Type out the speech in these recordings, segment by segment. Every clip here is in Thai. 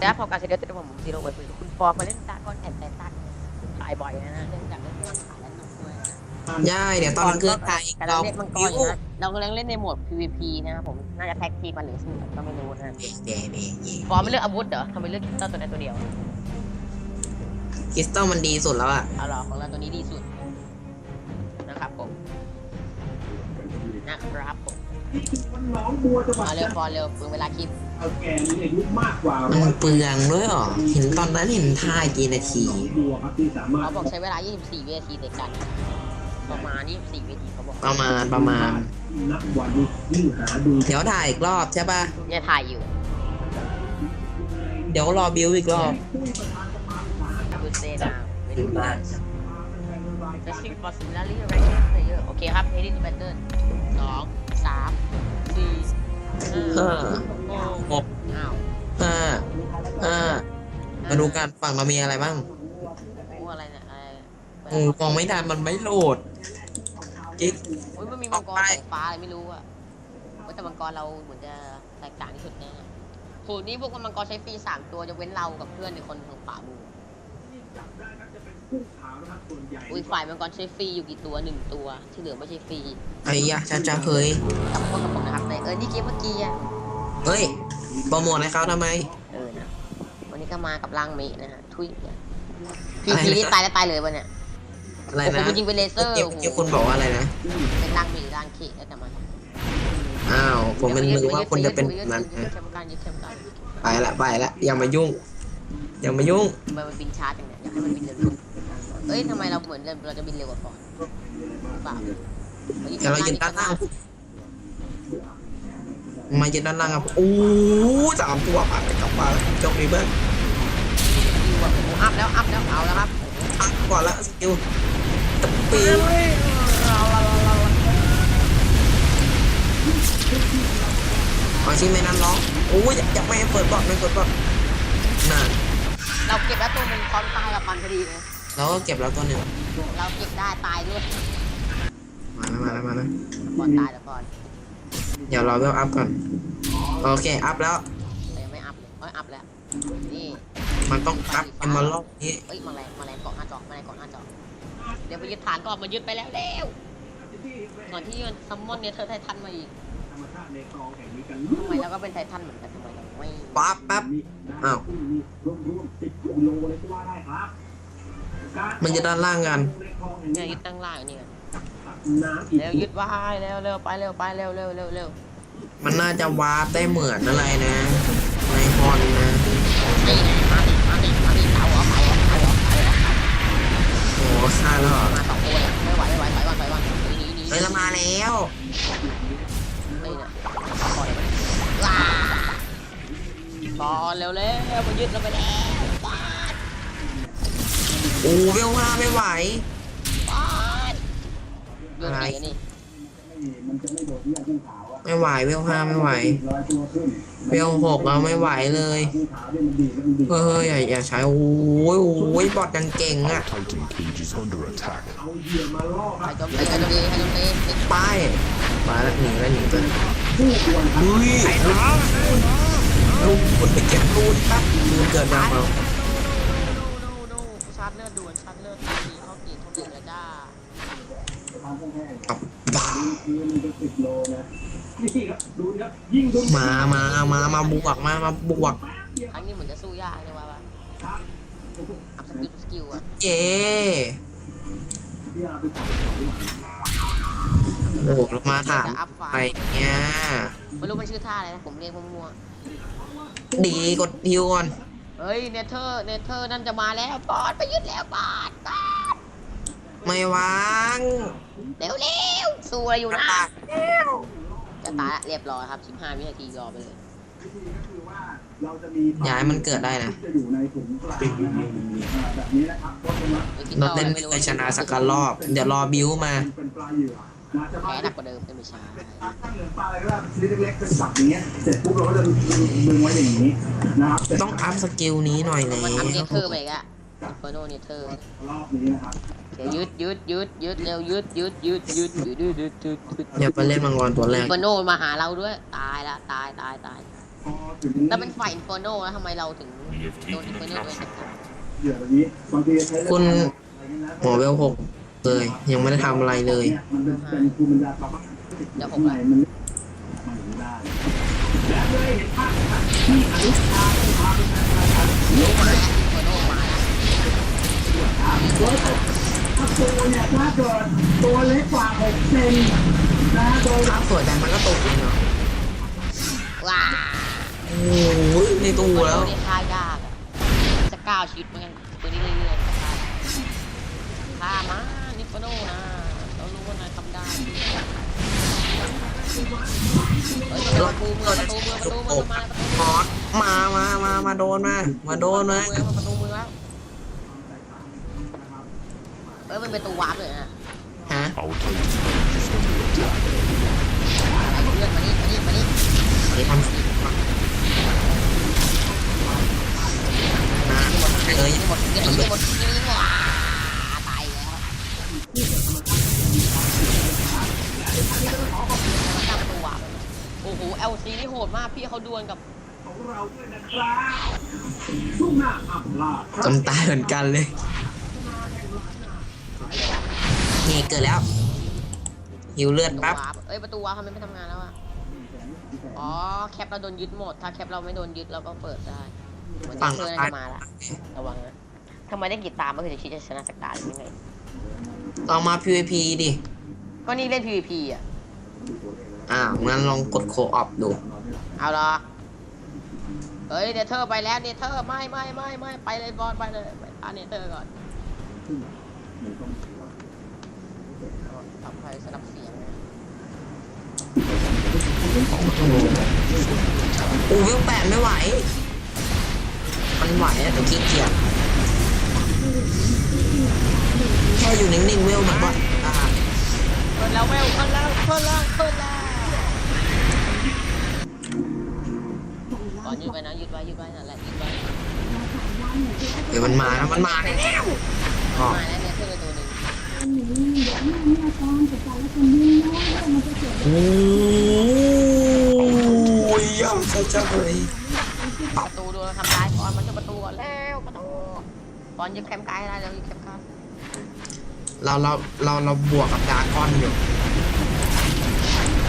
แล้วพอการเสด็จตัวผมซีโร่ไว้คุยคุณฟอร์มาเล่นตาก้อนแอนแต่ตันตายบ่อยนะเนื่องจากเล่นร่างขาและนกด้วยนะย่ายเดี๋ยวตอนเครื่องไทยแต่เราเราเล่นมังกรอยู่นะเรากำลังเล่นในโหมด PVP นะครับผมน่าจะแท็กทีมมาหรือสู้ก็ไม่รู้นะเย่เย่เย่ฟอร์มไม่เลือกอาวุธเหรอทำไมเลือกคิตตันตัวนั้นตัวเดียวคริสตัลมันดีสุดแล้วอะเอาหรอของเราตัวนี้ดีสุดนะครับผมนะครับผม มันน้องบัวจังหวัดมาเร็วฟอร์เร็วเพิ่งเวลาคลิปเอาแกนี่อายุมากกว่ามันเปลืองด้วยเหรอเห็นตอนนั้นเห็นท่ากี่นาทีน้องบัวครับที่สามารถเขาบอกใช้เวลา 24 วินาทีในการ ประมาณ 24 วินาทีเขาบอกประมาณประมาณนับวันนี้ยิ่งหาดูเดี๋ยวถ่ายอีกรอบใช่ปะเนี่ยถ่ายอยู่เดี๋ยวรอบิวอีกรอบดูเซนาไม่ดูบ้านจะชิงฟอร์ซิลารี่ไรเดอร์เพลเยอร์โอเคครับเฮดิสแบตเทิลสองสามสี่ ห้าหกอ้าวห้าห้ามาดูกันฝั่งเรามีอะไรบ้างโอ้อะไรเนี่ยอะไรโอ้มองไม่ทันมันไม่โหลดกิ๊ก โอ้ยมันมีมังกรสายฟ้าอะไรไม่รู้อะว่าแต่มังกรเราเหมือนจะแตกต่างที่สุดแน่สูตรนี้พวกมังกรใช้ฟรีสามตัวจะเว้นเรากับเพื่อนในคนทางขวามือ อุ้ยฝ่ายมังกรใช้ฟรีอยู่กี่ตัวหนึ่งตัว ที่เหลือไม่ใช่ฟรีไอ้ยะจ้าจ้าเฮ้ยกับพวกกับผมนะครับในเออนี่เกมเมื่อกี้อะเฮ้ยโปรโมทให้เขาทำไม เออนะวันนี้ก็มากับร่างเมะนะฮะทุยเนี่ยพีอะไรพีนะนี่ตายแล้วตายเลยวะเนี่ยอะไรโอ้โหนะมันยิงเป็นเลเซอร์เกี่ยวโอ้โหเกี่ยวคุณบอกว่าอะไรนะเป็นร่างเมะร่างเคแล้วแต่มาอ้าวผมเป็นนึกว่าคุณจะเป็นแบบนั้นยึนะดแชมป์การยึดแชมป์การไปละไปละอย่ามายุ่งอย่ามายุ่งทำไมมันบินช้าจังเนี่ยอยากให้มันบินเร็วๆ เอ้ยทำไมเราเหมือนเราจะบินเร็วกว่าฟอนเปล่าเดี๋ยวเรายืนด้านล่างมายืนด้านล่างครับโอ้สามตัวผ่านไปกลับมาแล้วจบดีเบิ้ลอยู่อะโอ้โหอัพแล้วอัพแล้วเอาแล้วครับพักก่อนละสกิลตะปีเอาละละละละขอชิมไม่นั้นร้องโอ้ยอยากจะไม่ให้เปิดบอดไม่เปิดบอดน่ะเราเก็บแล้วตัวหนึงพร้อมตายกับมันพอดีเลย เราก็เก็บแล้วตัวหนึ่งเราเก็บได้ตายด้วยมาแล้วมาแล้วมาแล้วฟอนตายแล้วฟอนเดี๋ยวรอเวลอัพก่อน โอเค อัพแล้วแต่ยังไม่อัพเลยเอ้ยอัพแล้ว นี่มันต้องอัพเอมเมอรัลนี้เอ้ยแมลงแมลงเกาะหน้าจอแมลงเกาะหน้าจอเดี๋ยวไปยึดฐานก่อนมายึดไปแล้วเร็วก่อนที่มันซัมมอนเนี่ยเธอไททันมาอีกธรรมชาติในคลองแห่งนี้กันทำไมเราก็เป็นไททันเหมือนกันทำไมเราไม่ปั๊บปั๊บอ้าวรว มรวมสิบกิโลเลยก็ว่าได้ครับการมันจะด้านล่างกันในคลองแห่งเนี่ยนี้ยึดตั้งล่างอยู่นี่กันน้ำอีกเร็วยึดไว้เร็วเร็วไปเร็วไปเร็วเร็วเร็วเร็วมันน่าจะวาร์ปได้เหมือนอะไรนะในฮอนนะนี่ไงมาดิมาดิมาดิเอาเอาไปเอาเอาเอาเอาเอาโอ้ฆ่าแล้วเหรอมาสองตัวเลยไม่ไหวไม่ไหวถอยก่อนถอยก่อนหนีหนีหนีเฮ้ยเรามาแล้วนี่นะปล่อยมันว้าบอลเร็วเร็วมายึดเราไปแล้วบอล โอ้เวลห้าไม่ไหวบอลเรื่องนี้นี่มันจะไม่โดดเดี่ยวกุ้งขาวอะไม่ไหวเวลห้าไม่ไหวร้อยตัวขึ้นเวลหกเราไม่ไหวเลยกุ้งขาวเนี่ยมันดีดแล้วมันดีดเฮ้ยอย่าอย่าใช้โอ้ยโอ้ยบอดยังเก่ง Our อะ Titan cage is under attack. เอาเหยื่อมาล่อคใครรับโจมตีใครโจมตีใครโจมตีติดไปมาแล้วหนีแล้วหนีไปผู้ควรครับเฮ้ยลูกคนไปเก็บรูนปั๊บลืมเกิดยังเรา วนชาร์จเลือดตีเข้าตีเข้าตีเลยจ้าทำแห้งกับบ้าๆคือมันเป็นสิบโลนะนี่ครับดูนะครับยิ่งดูมามามามาบวกมามาบวกครั้งนี้เหมือนจะสู้ยากเลยว่าว่าอัพสกิลสกิลอะเย้ที่เราไปต่อโอ้โหเรามาถามไปเนี่ยไม่รู้มันชื่อท่าอะไรนะผมเรียกมั่วดีกดฮิวก่อนๆ เฮ้ยเนเธอร์เนเธอร์นั่นจะมาแล้วปอดไปยึดแล้วปอดปอดไม่วางเร็วเร็วๆสู้อะไรอยู่นะจะตายละเรียบร้อยครับ15วินาทีรอไปเลยเราจะมีย้ายมันเกิดได้นะจะอยู่ในถุงปลานะครับแบบนี้นะครับเพราะฉะนั้นไอ้คิดเราต่อเล่นอะไรไม่ไม่รู้เคยชนะสักการรอบ เดี๋ยวรอบิวมา เป็นปลาเหยื่อนะจะ แพ้มาหนักกว่าเดิมไม่ใช่ตั้งเหลืองปลาอะไรก็ได้ชนิดเล็กๆเป็นสับอย่างเงี้ยเสร็จปุ๊บเราก็จะดึงไว้อย่างนี้นะครับเสร็จต้องอัพสกิลนี้หน่อยแล้วมันอัพเนเธอร์ไปอีกอะอินเฟอร์โนเนเธอร์รอบนี้นะครับเดี๋ยวยึดยึดยึดยึดเร็วยึดยึดยึดยึดยึดยึดยึดยึดยึดเดี๋ยวไปเล่นมังกรตัวแรอิกนเฟอร์โนมาหาเราด้วยตายละตายตายตายพอถึงแล้วเป็นฝ่ายอินโฟโนแล้วทำไมเราถึง We have โดนอิน taken โฟ the โนโดย castle. เฉพาะเหยื่อแบบนี้บางทีใช้คุณหมอเวลหก เลยยังไม่ได้ทำอะไรเลยเป็นเป็นภูมิปัญญาปรับข้างในมันมันถึงได้แล้วถ้าตัวเนี่ยถ้าเกิดตัวเล็กกว่า6เซนนะโดยภาสวยแต่มันก็ตกเลยเนาะว้าโอ้ยในตู้แล้วนี่ายากจะก้าวชีวิตเหมือนกันตัวนี้เรื่อยๆฆ่ามา นิโฟโนนะเรารู้ว่านายทำได้เฮ้ยประตูมืองประตูมืองประตูมือมาประตูมอสมามามามาโดนมา มาโดนมาประตูมือแล้วเอ้ยมันเป็นตัววาร์ปเลยนะฮะ Our Titan village is under attack. ไอ้เพื่อนมานี่มานี่มานี่เดี๋ยทำ พี่เขาดวลกับของเราด้วยนะครับช่วงหน้าอับลาจำตายเหมือนกันเลย นี่เกิดแล้ว หิวเลือดตัวแป๊บวาร์ปเอ้ยประตูวาร์ปทำไมไม่ทำงานแล้วอะอ๋อแคปเราโดนยึดหมด ถ้าแคปเราไม่โดนยึดเราก็เปิดได้เหมือนฝั่งเพื่อนซ้ายจะมาละระวังนะทำไมได้กีตาร์มันคือจะคิดจะชนะสักดาหรือยังไงลองมา PVP ดิ ก็นี่เล่น PVP อะ อ้าวงั้นลองกดโคออฟดู เอาละ เฮ้ยเนเธอร์ไปแล้วเนเธอร์ไม่ไม่ไม่ไม่ไปเลยบอลไปเลยไปพาเนเธอร์ก่อนทำใครสนับเสียงนะอูวิวแปดไม่ไหว มันไหวอะแต่ขี้เกียจแค่อยู่นิ่งๆเวลมันก็อ่า เพิ่นแล้วแววเพิ่นแล้วเพิ่นแล้วเพิ่นแล้วก่อน ยืดไปนะยืดไว้ยืดไว้นั่นแหละยืดไว้เดี๋ยวมันมาแล้วมันมาแล้วอ๋อมาแล้วเนเธอร์ตัวหนึ่งโอ้ยยังจะจะเลยประตูโดนทำร้ายก่อนมันจะประตูก่อนแล้วประตูก่อนยึดแคมป์กายได้แล้วยึดแคมป์กายเราเราเราเราบวกกับดราก้อนอยู่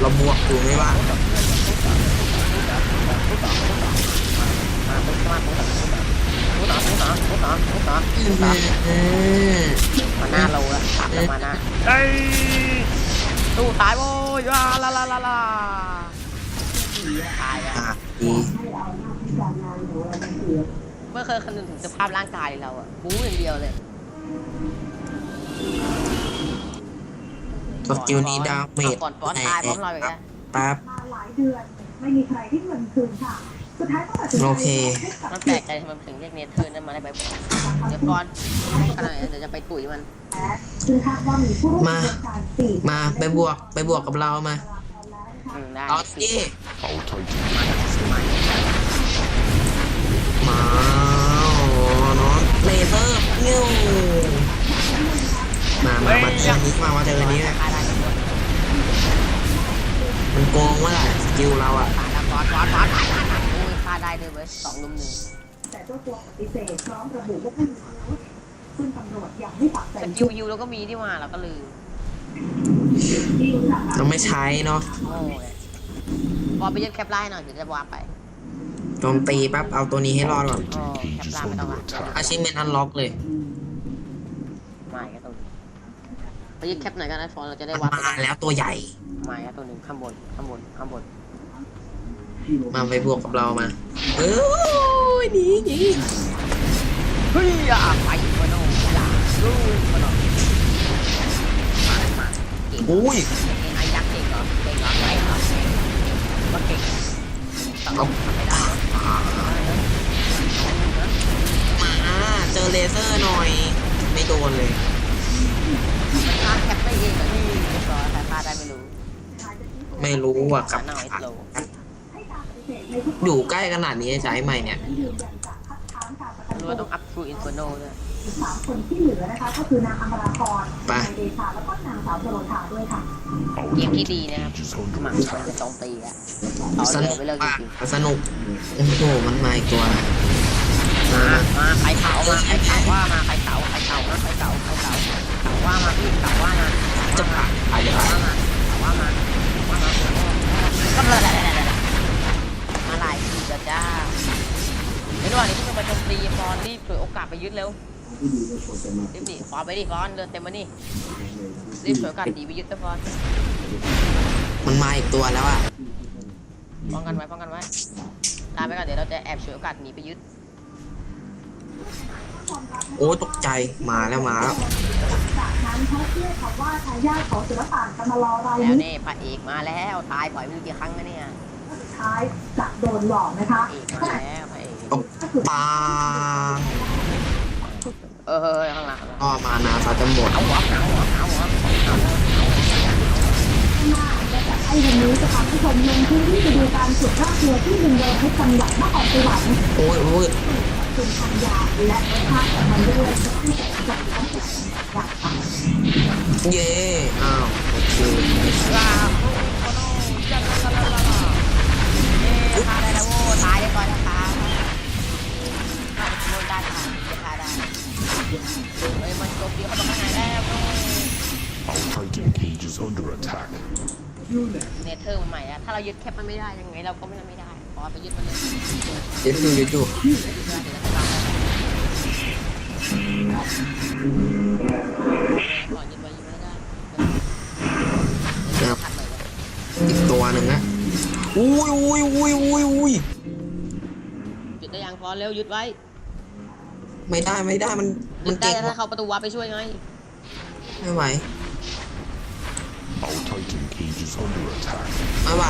เราบวกอยู่ไม่ว่า มาปุ๊บมาปุ๊บปุ๊บต่อปุ๊บต่อปุ๊บต่อปุ๊บต่อปุ๊บต่ออืมาหน้าโลแล้วตัดมาหน้าเอ้ยตู้ตายโว้ยลาลาลาลาลาตายอะอะดีไม่เคยคำนึงถึงสภาพร่างกายเราอะบู๊อย่างเดียวเลยสกิลนี้ดาเมจก่อนป้อนตายพร้อมลอยไปแกแป๊บหลายเดือนไม่มีใครได้เงินคืนค่ะ สุดท้ายต้องตัดสินใจโอเค มันแปลกใจทำไมมันถึงเรียกเนเธอร์นั่นมาได้ไปบอกเดี๋ยวก่อนขนาดเดี๋ยวจะไปตุ๋ยมันซึ่งคาดว่ามีผู้ร่วมมาโครงการสี่มาไปบวกไปบวกกับเรามาอืมได้ตอนที่ Our Titan village is under attack. มาเนาะเลเซอร์นิ้วมามามาเจออันนี้มามาเจออันนี้นะตายได้ทุกคนมันโกงว่าแหละสกิลเราอะ ด้ด้วยเว้ยสองลุมหนึ่งแต่เจ้าตัวปฏิเสธพร้อมระบุว่าไม่มีอาวุธซึ่งตำรวจยังไม่ปักใจสกิเชื่ลอยูเราก็มีที่มาเราก็ลืมที่ค่ะเราไม่ใช้เนาะโง่เลยบอลไปยึดแคปไลน์หน่อยเดี๋ยวจะวางไปโจมตีแป๊บเอาตัวนี้ให้รอดก่อนโอ้แคปไลน์ไม่ต้องละอาชิเมนอันล็อกเลยไม่ก็ต้องไปยึดแคปหน่อยกันนะฟอนเราจะได้มันวางไปมาแล้วตัวใหญ่ไม่ก็ตัวหนึ่งข้างบนข้างบนข้างบน มาไปบวกกับเรามา เอ้ยหนีหนีเฮ้ยอย่าไปมาโน่อย่าลูกมาโน่มามาเก่งอุ้ยไอ้ยักษ์เก่งเหรอเก่งเหรอเก่งเหรอว่าเก่งเอาทำไม่ได้เหรอมาเจอเลเซอร์หน่อย ไม่โดนเลยมันฆ่าแคปได้เองเหรอนี่เรียบร้อยใครฆ่าได้ไม่รู้ ไม่รู้ว่ากับหน้าไอ้โลให้การปฏิเสธในทุกอยู่ใกล้ขนาดนี้จะใช้ไหมเนี่ยยืนยันจะคัดค้านการประกันรู้ตัวว่าต้องอัพทรูอินฟโนด้วยอีกสามคนที่เหลือนะคะก็คือนางอัมราพรไปนายเดชาแล้วก็นางสาวโสโรธาด้วยค่ะ Our เกมที่ดีนะครับ cage is ส under มัคร attack. จะโจมตีอะเอาสเลนุยกไปเลิกจมากริงสนุกโอ้โหมันมาอีกตัวๆมามาใครเผามาใครเผาว่ามาใครเผาใครเผามาใครเผา ยโอกาสไปยึดเร็วที่ดีก็ควรจะมารีบดิฟอนไปดิฟอนเดินเต็มมานี่รีบฉวยโอกาสดีไปยึดนะฟอนมันมาอีกตัวแล้วอะป้องกันไว้ป้องกันไว้ตามไปก่อนเดี๋ยวเราจะแอบฉวยโอกาสหนีไปยึด โอ้ตกใจมาแล้วมาแล้วจากนั้นเขาเชื่อค่ะว่าทายาทของศิลปะกำมารอรายแล้วนี้นี่พระเอกมาแล้วตายปล่อยไม่รู้กี่ครั้งแล้วเนี่ยสุดท้ายจะโดนหลอกนะคะพระเอกมาแล้วพระเอกตกปาง เออเฮ้ยข้างหลังข้างหลังก็มานาซาจะหมด เอาหัวเอาหัวเอาหัวเอาหัวไอ้วันนี้จะพาผู้ชมลงพื้นที่ไปดูการฝึกภาคเรือที่ดินแดงให้จังหวัดนครสวรรค์โอ้ยโอ้ยคุณพันยาและภาคของมันด้วยที่จะจัดการอย่างต่างเย่อ้าวโอเคลาโอ้โหจังลาลาลาลาเอ๊ะฆ่าได้แล้วโว้ตายได้ก่อนนะคะ เฮ้ยมันโจมตีเข้ามาข้างในแล้วโว้ย Our Titan cage is under attack. เนเธอร์มันใหม่แล้วถ้าเรายึดแคปมันไม่ได้ยังไงเราก็ไม่ไม่ได้ขอไปยึดมันเลยเดี๋ยวดูเดี๋ยวดูก่อนยึดไว้ยึดไม่ได้นะครับอีกตัวหนึ่งนะอุ้ยอุ้ยอุ้ยอุ้ยอุ้ยยึดได้ยังพอเร็วยึดไว้ ไม่ได้ไม่ได้มัน ยึมันดได้เก่งถ้าเขาประตูวาร์ปไปช่วยไงไม่ไหว Our Titan cage is under attack. ไม่ไหว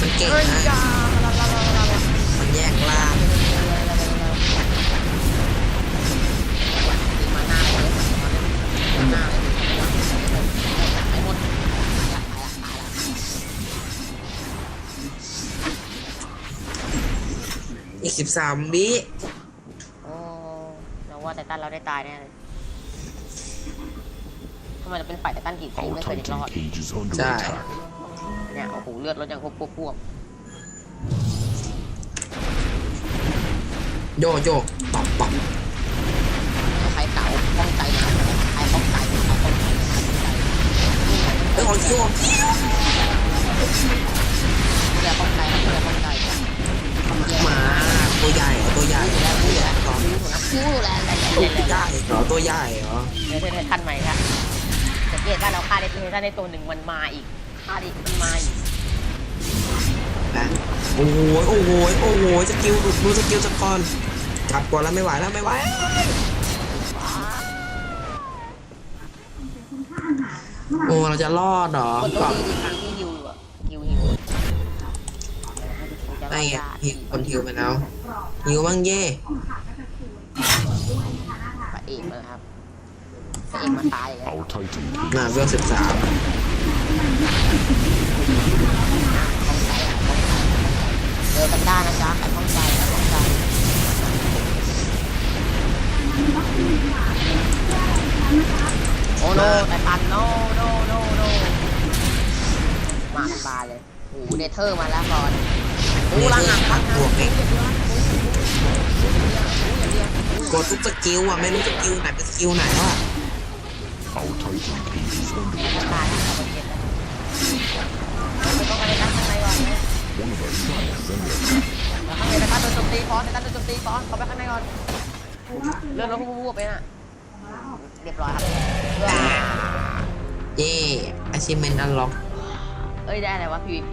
มันเก่งเฮ้ยนะจ้าลาลาลาลาลา มันแยกล่างมาหน้าเลยมาหน้าเลยไอ้หมดตายละตายละตายละอีกสิบสามวิโอ้เราว่าแต่ตันเราได้ตายแน่เลยทำไมเราเป็นฝ่ายแต่ตันกี่ที Our ไม่เคยได้ร Titan อด cage is under Dạ. attack. เนี่ยโอ้โหเลือดลดอย่างพวกพวกพวกโยโย่ปอบปอบใครเก่าป้องใจนะใครป้องใจใครป้องใจใครป้องใจเอ้ยของคิวของคิวเรือป้องใจนะเรือป้องใจ หมาตัวใหญ่เหรอตัวใหญ่แล้วตัวใหญ่เหรอคู่แล้วแล้ว ตัวใหญ่เหรอตัวใหญ่เหรอเดี๋ยวเธอทันไหม่ครับสังเกตว่าเราฆ่าได้ถ้าได้ตัวหนึ่งมันมาอีกฆ่าได้อีกมันมาอีกนะโอ้โหโอ้โหโอ้โหสกิลดูดูสกิลสกอนจับก่อนแล้วไม่ไหวแล้วไม่ไหวโอ้เราจะรอดเหรอคนตัวก่อนดีดีครั้งที่ฮิวอยู่อะฮิวฮิวไงฮิวคนฮิวไปแล้วฮิวบ้างเย่ เอกนะครับพระเอกมาตายแล้ว Our Titan หน้า cage เวลสิบสามป้องใจอะป้องใจเจอกันได้นะจ๊ะใครป้องใจใครป้องใจโอ้โนแต่ตันโนโนโนโนมากันบานเลยโอ้โหเนเธอร์มาแล้วก่อน โอ้ลังหักลังหักบวกเนี่ยกดทุกสกิลอะไม่รู้สกิลไหนเป็นสกิลไหนวะ Our Titan cage is under ต attack. ายแล้วเจ็บแล้วไม่ต้องอะไงข้างในก่อนนะ One of our units is under attack. แล้วข้างในนะครับโดนโจมตีฟอนนะครับโดนโจมตีฟอนเขาไปข้างในก่อนเลื่อนรถวูบๆไปน่ะเรียบร้อยครับเย่อาชิเมนอันล็อก เอ้ยได้อะไรวะ PVP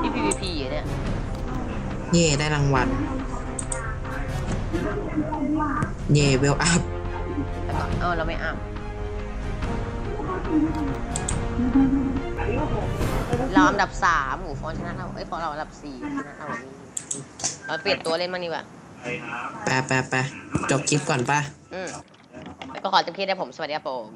ที่ PVP อยู่เนี่ย เย่ได้รางวัล เย่เวลอัพแล้วก็เออเราไม่อัพเราอันดับสามหมูฟอนชนะเราเอ้ยฟอนเราอันดับสี่ชนะเราเราเปลี่ยนตัวเล่นมางดีกว่าแปะแปะแปะจบคลิปก่อนป่ะ อืมแล้วก็ขอจบคลิปได้ผม สวัสดีครับผม